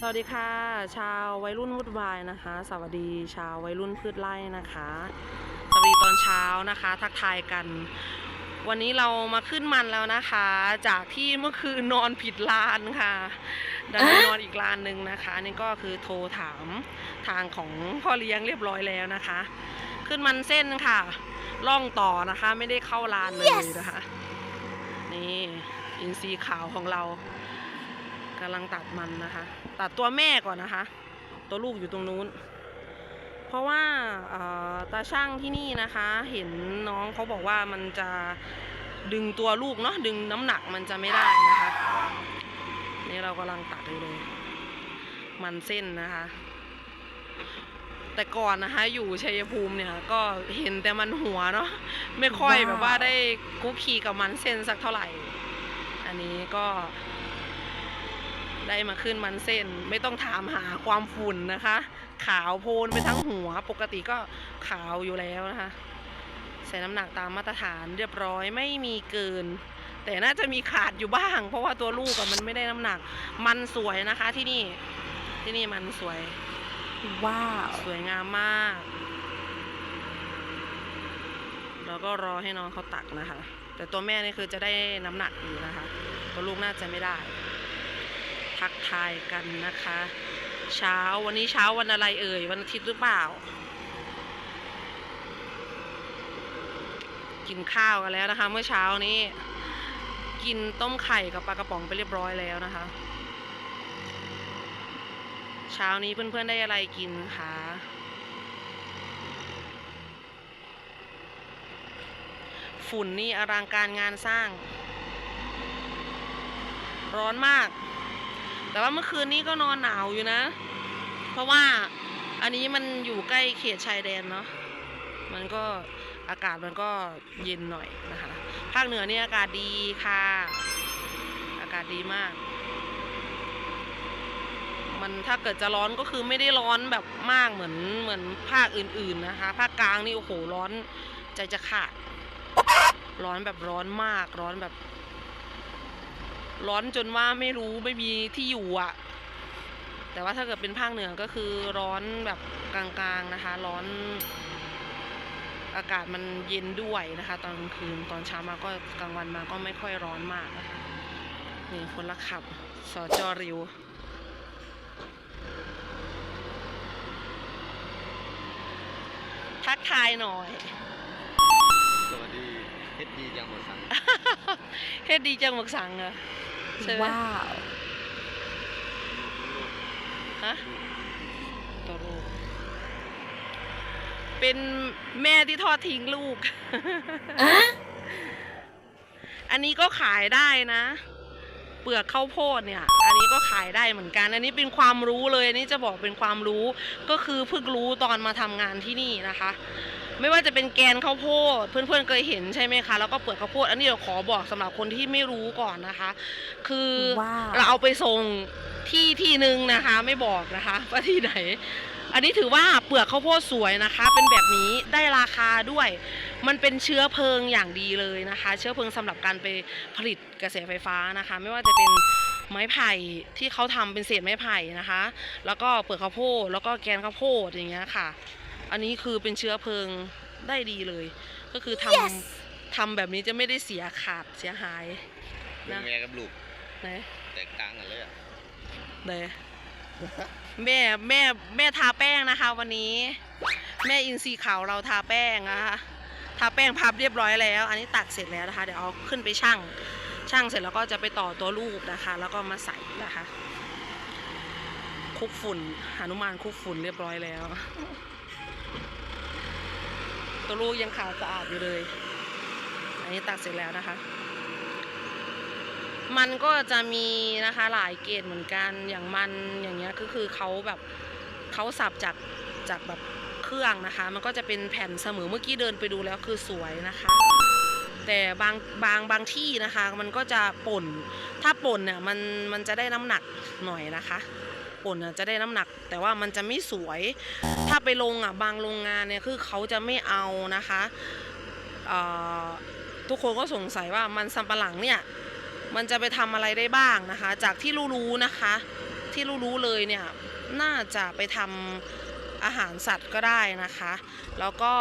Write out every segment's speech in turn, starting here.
สวัสดีค่ะ ชาววัยรุ่นวุ่นวายนะคะ สวัสดีชาววัยรุ่นพืชไร่นะคะสวัสดีตอนเช้านะคะ ทักทายกัน วันนี้เรามาขึ้นมันแล้วนะคะ จากที่เมื่อคืนนอนผิดลานค่ะดันไปนอนอีกลานหนึ่งนะคะอันนี่ก็คือโทรถามทางของพ่อเลี้ยงเรียบร้อยแล้วนะคะ ขึ้นมันเส้นค่ะล่องต่อนะคะไม่ได้เข้าลานเลยนะคะ นี่อินซีขาวของเรา กำลังตัดมันนะคะ ตัดตัวแม่ก่อนนะคะ ตัวลูกอยู่ตรงนู้น เพราะว่าตาช่างที่นี่นะคะ เห็นน้องเขาบอกว่ามันจะดึงตัวลูกเนาะดึงน้ำหนักมันจะไม่ได้นะคะ นี่เรากำลังตัดอยู่เลย มันเส้นนะคะ แต่ก่อนนะคะ อยู่ชัยภูมิเนี่ยก็เห็นแต่มันหัวเนาะไม่ค่อยแบบว่าได้คุกคีกับมันเส้นสักเท่าไหร่ อันนี้ก็ ได้มาขึ้นมันเส้น ไม่ต้องถามหาความฝุ่นนะคะ ขาวโพลนไปทั้งหัว ปกติก็ขาวอยู่แล้วนะคะ ใส่น้ำหนักตามมาตรฐานเรียบร้อยไม่มีเกิน แต่น่าจะมีขาดอยู่บ้าง เพราะว่าตัวลูกอะมันไม่ได้น้ำหนัก มันสวยนะคะที่นี่ ที่นี่มันสวย ว้าว สวยงามมากแล้วก็รอให้น้องเขาตักนะคะ แต่ตัวแม่นี่คือจะได้น้ำหนักอยู่นะคะ ตัวลูกน่าจะไม่ได้ ทักทายกันนะคะ เช้าวันนี้เช้าวันอะไรเอ่ยวันอาทิตย์หรือเปล่า กินข้าวกันแล้วนะคะ เมื่อเช้านี้ กินต้มไข่กับปลากระป๋องไปเรียบร้อยแล้วนะคะ เช้านี้เพื่อนๆได้อะไรกินคะฝุ่นนี่อลังการงานสร้าง ร้อนมาก แต่ว่าเมื่อคืนนี้ก็นอนหนาวอยู่นะ เพราะว่าอันนี้มันอยู่ใกล้เขตชายแดนเนาะ มันก็อากาศมันก็เย็นหน่อยนะคะ ภาคเหนือนี่อากาศดีค่ะ อากาศดีมาก มันถ้าเกิดจะร้อนก็คือไม่ได้ร้อนแบบมากเหมือนเหมือนภาคอื่นๆนะคะ ภาคกลางนี่โอ้โหร้อนใจจะขาด ร้อนแบบร้อนมากร้อนแบบ ร้อนจนว่าไม่รู้ไม่มีที่อยู่อะแต่ว่าถ้าเกิดเป็นภาคเหนือก็คือร้อนแบบกลางๆนะคะ ร้อน อากาศมันเย็นด้วยนะคะ ตอนกลางคืนตอนเช้ามาก็กลางวันมาก็ไม่ค่อยร้อนมากนะคะนี่คนละขับสอจอริวทักทายหน่อย สวัสดี ดดียังหมดสังเฮ็ดดีจังหมึกสังเหรอใช่ไหมว้าวฮะตัวลูกเป็นแม่ที่ทอดทิ้งลูกอันนี้ก็ขายได้นะ เปลือกข้าวโพดเนี่ย อันนี้ก็ขายได้เหมือนกัน อันนี้เป็นความรู้เลย อันนี้จะบอกเป็นความรู้ ก็คือเพิ่งรู้ตอนมาทำงานที่นี่นะคะ ไม่ว่าจะเป็นแกนข้าวโพดเพื่อนๆเคยเห็นใช่ไหมคะแล้วก็เปลือกข้าวโพดอันนี้เดี๋ยวขอบอกสำหรับคนที่ไม่รู้ก่อนนะคะ คือว้าวเราเอาไปส่งที่ที่หนึ่งนะคะ ไม่บอกนะคะว่าที่ไหน อันนี้ถือว่าเปลือกข้าวโพดสวยนะคะ เป็นแบบนี้ได้ราคาด้วย มันเป็นเชื้อเพลิงอย่างดีเลยนะคะ เชื้อเพลิงสำหรับการไปผลิตกระแสไฟฟ้านะคะ ไม่ว่าจะเป็นไม้ไผ่ที่เขาทำเป็นเศษไม้ไผ่นะคะ แล้วก็เปลือกข้าวโพดแล้วก็แกนข้าวโพดอย่างเงี้ยค่ะ อันนี้คือเป็นเชื้อเพลิงได้ดีเลย ก็คือทำ Yes ทำแบบนี้จะไม่ได้เสียขาดเสียหาย เป็นนะแม่กับลูกไหนแตกต่างกันเลยอะไหนแม่แม่แม่ทาแป้งนะคะ วันนี้ แม่อินซีขาวเราทาแป้งนะคะทาแป้งพับเรียบร้อยแล้ว อันนี้ตัดเสร็จแล้วนะคะ เดี๋ยวเอาขึ้นไปชั่งชั่งเสร็จแล้วก็จะไปต่อตัวลูกนะคะ แล้วก็มาใส่นะคะคลุกฝุ่นหนุมานคลุกฝุ่นเรียบร้อยแล้ว ตัวลูกยังขาวสะอาดอยู่เลย อันนี้ตัดเสร็จแล้วนะคะ มันก็จะมีนะคะหลายเกรดเหมือนกันอย่างมันอย่างเงี้ยก็คือเขาแบบเขาสับจากจากแบบเครื่องนะคะ มันก็จะเป็นแผ่นเสมอเมื่อกี้เดินไปดูแล้วคือสวยนะคะ แต่บางบางบางที่นะคะ มันก็จะป่น ถ้าป่นเนี่ยมันมันจะได้น้ำหนักหน่อยนะคะ ป่นจะได้น้ำหนัก แต่ว่ามันจะไม่สวย ถ้าไปลงอะบางโรงงานเนี่ยคือเขาจะไม่เอานะคะทุกคนก็สงสัยว่ามันสำปะหลังเนี่ยมันจะไปทำอะไรได้บ้างนะคะ จากที่รู้ๆนะคะ ที่รู้ๆเลยเนี่ยน่าจะไปทำอาหารสัตว์ก็ได้นะคะ แล้วก็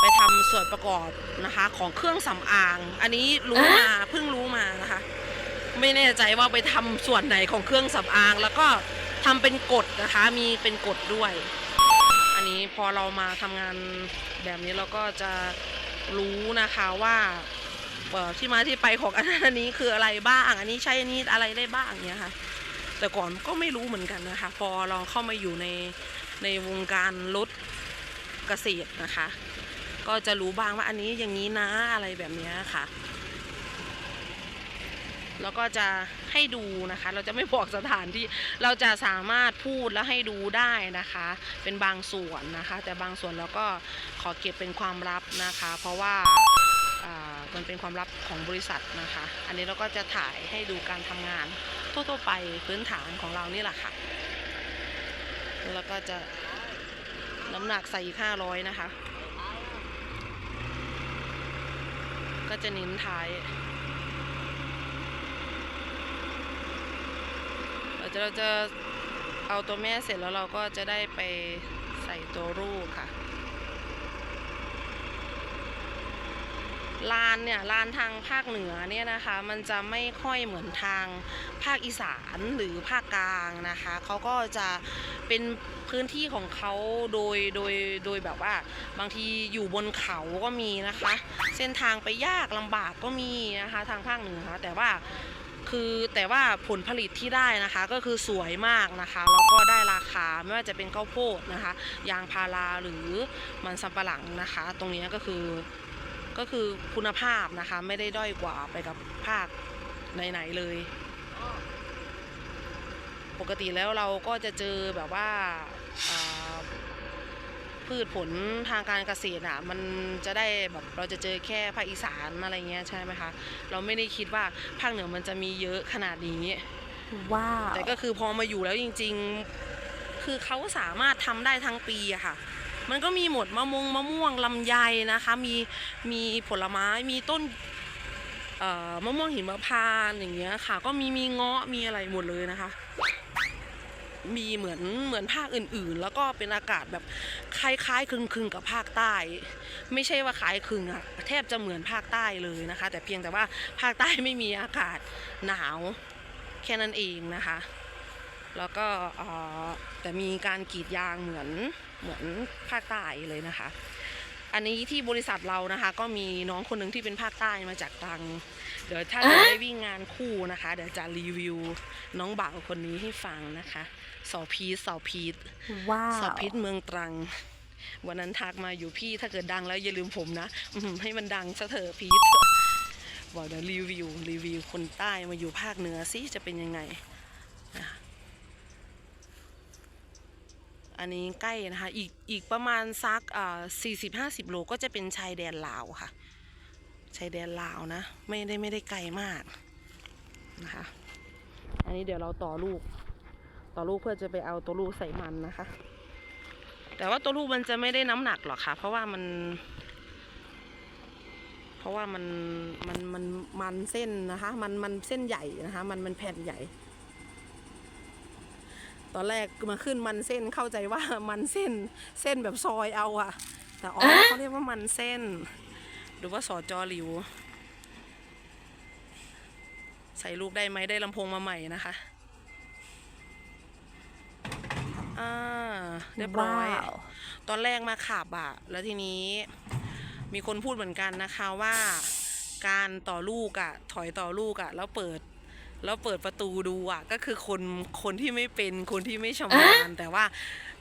ไปทำส่วนประกอบนะคะของเครื่องสำอาง อันนี้รู้มาเพิ่งรู้มานะคะ ไม่แน่ใจว่าไปทำส่วนไหนของเครื่องสำอางแล้วก็ ทำเป็นกฎนะคะ มีเป็นกฎด้วย อันนี้พอเรามาทำงานแบบนี้เราก็จะรู้นะคะว่าที่มาที่ไปของอันนั้นอันนี้คืออะไรบ้าง อันนี้ใช้อันนี้อะไรได้บ้างเนี่ยค่ะ แต่ก่อนก็ไม่รู้เหมือนกันนะคะ พอลองเข้ามาอยู่ในในวงการรถเกษตรนะคะ ก็จะรู้บ้างว่าอันนี้อย่างนี้นะอะไรแบบนี้ค่ะ แล้วก็จะให้ดูนะคะ เราจะไม่บอกสถานที่เราจะสามารถพูดแล้วให้ดูได้นะคะ เป็นบางส่วนนะคะ แต่บางส่วนเราก็ขอเก็บเป็นความลับนะคะ เพราะว่ามันเป็นความลับของบริษัทนะคะ อันนี้เราก็จะถ่ายให้ดูการทำงานทั่วๆไปพื้นฐานของเรานี่แหละค่ะ แล้วก็จะน้ำหนักใส่อีกห้าร้อยนะคะ ก็จะเน้นท้าย เราจะเราจะเอาตัวแม่เสร็จแล้วเราก็จะได้ไปใส่ตัวลูกค่ะ ลานเนี่ยลานทางภาคเหนือเนี่ยนะคะ มันจะไม่ค่อยเหมือนทางภาคอีสานหรือภาคกลางนะคะเขาก็จะเป็นพื้นที่ของเขาโดยโดยโดยแบบว่า บางทีอยู่บนเขาก็มีนะคะ เส้นทางไปยากลำบากก็มีนะคะ ทางภาคเหนือแต่ว่า คือแต่ว่าผลผลิตที่ได้นะคะก็คือสวยมากนะคะแล้วก็ได้ราคาไม่ว่าจะเป็นข้าวโพดนะคะ ยางพาราหรือมันสำปะหลังนะคะ ตรงนี้ก็คือก็คือคุณภาพนะคะไม่ได้ด้อยกว่าไปกับภาคไหนๆเลย ปกติแล้วเราก็จะเจอแบบว่าอ่า พืชผลทางการเกษตรอะมันจะได้แบบเราจะเจอแค่ภาคอีสานอะไรเงี้ยใช่ไหมคะ เราไม่ได้คิดว่าภาคเหนือมันจะมีเยอะขนาดนี้ว้าวแต่ก็คือพอมาอยู่แล้วจริง ๆ คือเขาสามารถทำได้ทั้งปีอะค่ะ มันก็มีหมดมะมงมะม่วงลำไยนะคะ มีมีผลไม้มีต้นเอ่อมะม่วงหิมพานต์อย่างเงี้ยค่ะ ก็มีมีเงาะมีอะไรหมดเลยนะคะ มีเหมือนเหมือนภาคอื่นๆ แล้วก็เป็นอากาศแบบคล้ายๆคลึงๆกับภาคใต้ ไม่ใช่ว่าคล้ายคลึงอะแทบจะเหมือนภาคใต้เลยนะคะ แต่เพียงแต่ว่าภาคใต้ไม่มีอากาศหนาวแค่นั้นเองนะคะ แล้วก็แต่มีการกรีดยางเหมือนเหมือนภาคใต้เลยนะคะ อันนี้ที่บริษัทเรานะคะ ก็มีน้องคนหนึ่งที่เป็นภาคใต้มาจากตรัง เดี๋ยวถ้าเกิดได้วิ่งงานคู่นะคะ เดี๋ยวจะรีวิวน้องบ่าวคนนี้ให้ฟังนะคะสอพีทสอพีทว้าวสอพีทเมืองตรัง วันนั้นทักมาอยู่พี่ถ้าเกิดดังแล้วอย่าลืมผมนะอื้อหือให้มันดังซะเถอะพีทบอกเดี๋ยวรีวิวรีวิวคนใต้มาอยู่ภาคเหนือสิจะเป็นยังไง อันนี้ใกล้นะคะอีกอีกประมาณสักอ่าสี่สิบห้าสิบโลก็จะเป็นชายแดนลาวค่ะ ชายแดนลาวนะ ไม่ได้ไม่ได้ไกลมากนะคะ อันนี้เดี๋ยวเราต่อลูก ต่อลูกเพื่อจะไปเอาตัวลูกใส่มันนะคะ แต่ว่าตัวลูกมันจะไม่ได้น้ำหนักหรอกค่ะ เพราะว่ามัน เพราะว่ามันมันมันมันเส้นนะคะ มันมันเส้นใหญ่นะคะ มันมันแผ่นใหญ่ อนแรกมาขึ้นมันเส้นเข้าใจว่ามันเส้นเส้นแบบซอยเอาอะแต่อ๋อเขาเรียกว่ามันเส้น หรือว่าสอจอหลิว ใส่ลูกได้ไหมได้ลำโพงมาใหม่นะคะอ่าเรียบร้อยว้าวตอนแรกมาขับอะแล้วทีนี้มีคนพูดเหมือนกันนะคะว่า การต่อลูกอะถอยต่อลูกอะแล้วเปิด แล้วเปิดประตูดูอะก็คือคนคนที่ไม่เป็นคนที่ไม่ชำนาญแต่ว่า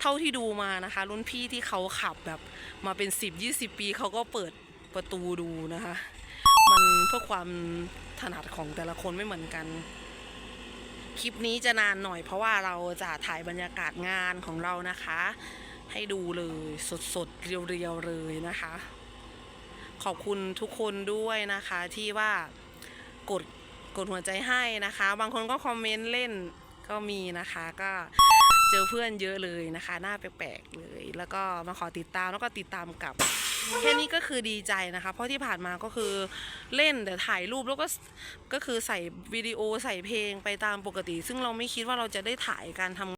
เท่าที่ดูมานะคะ รุ่นพี่ที่เขาขับแบบมาเป็นสิบยี่สิบปีเขาก็เปิดประตูดูนะคะ มันเพื่อความถนัดของแต่ละคนไม่เหมือนกัน คลิปนี้จะนานหน่อยเพราะว่าเราจะถ่ายบรรยากาศงานของเรานะคะ ให้ดูเลยสดๆเรียวๆเลยนะคะ ขอบคุณทุกคนด้วยนะคะที่ว่ากด กดหัวใจให้นะคะ บางคนก็คอมเมนต์เล่นก็มีนะคะ ก็เจอเพื่อนเยอะเลยนะคะ หน้าแปลกๆเลย แล้วก็มาขอติดตามแล้วก็ติดตามกลับ แค่นี้ก็คือดีใจนะคะ เพราะที่ผ่านมาก็คือเล่นแต่ถ่ายรูปแล้วก็ก็คือใส่วิดีโอใส่เพลงไปตามปกติ ซึ่งเราไม่คิดว่าเราจะได้ถ่ายการทำ